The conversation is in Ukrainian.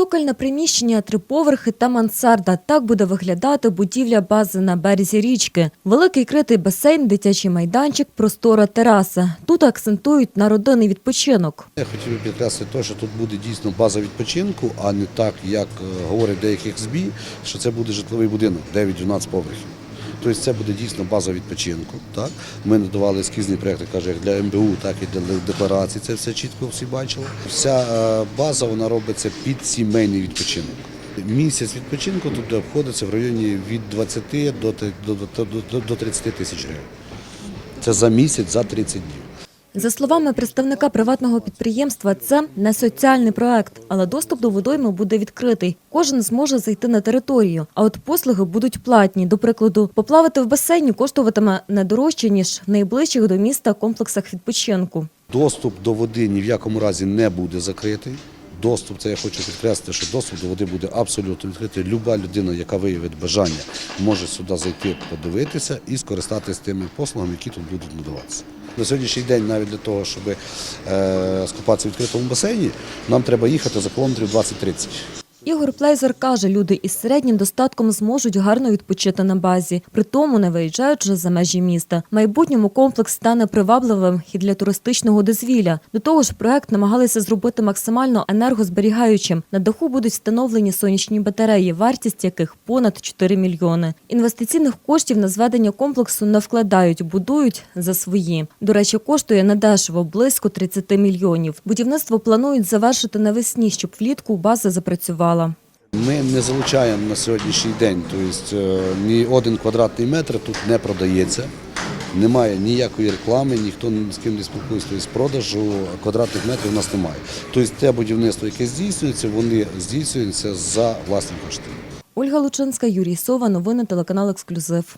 Двоцокольне приміщення, три поверхи та мансарда. Так буде виглядати будівля бази на березі річки. Великий критий басейн, дитячий майданчик, простора тераса. Тут акцентують на родинний відпочинок. Я хотів би підкреслити те, що тут буде дійсно база відпочинку, а не так, як е, говорять деяких ЗБІ, що це буде житловий будинок 9-12 поверхів. Тобто це буде дійсно база відпочинку. Так? Ми надавали ескізні проєкти, каже, як для МБУ, так і для декларації. Це все чітко всі бачили. Вся е, база вона робиться під сімейний відпочинок. Місяць відпочинку тут обходиться в районі від 20 до, те- до, до, до, до 30 тисяч гривень. Це за місяць, за 30 днів. За словами представника приватного підприємства, це не соціальний проект, але доступ до водойми буде відкритий. Кожен зможе зайти на територію. А от послуги будуть платні. До прикладу, поплавати в басейні коштуватиме не дорожче ніж в найближчих до міста комплексах відпочинку. Доступ до води ні в якому разі не буде закритий. Доступ, це я хочу підкреслити, що доступ до води буде абсолютно відкритий. Люба людина, яка виявить бажання, може сюди зайти, подивитися і скористатися тими послугами, які тут будуть надаватися. На сьогоднішній день, навіть для того, щоб е, скупатися в відкритому басейні, нам треба їхати за кілометрів 20-30. Ігор Плейзер каже, люди із середнім достатком зможуть гарно відпочити на базі, при тому не виїжджаючи за межі міста. В майбутньому комплекс стане привабливим і для туристичного дозвілля. До того ж, проект намагалися зробити максимально енергозберігаючим. На даху будуть встановлені сонячні батареї, вартість яких понад 4 мільйони. Інвестиційних коштів на зведення комплексу не вкладають, будують за свої. До речі, коштує недешево близько 30 мільйонів. Будівництво планують завершити навесні, щоб влітку база запрацювала. Ми не залучаємо на сьогоднішній день, тобто ні один квадратний метр тут не продається. Немає ніякої реклами, ніхто з ким не спілкується з продажу квадратних метрів у нас немає. Тобто те будівництво, яке здійснюється, вони здійснюються за власні кошти. Ольга Лучинська, Юрій Сова. Новини телеканал Ексклюзив.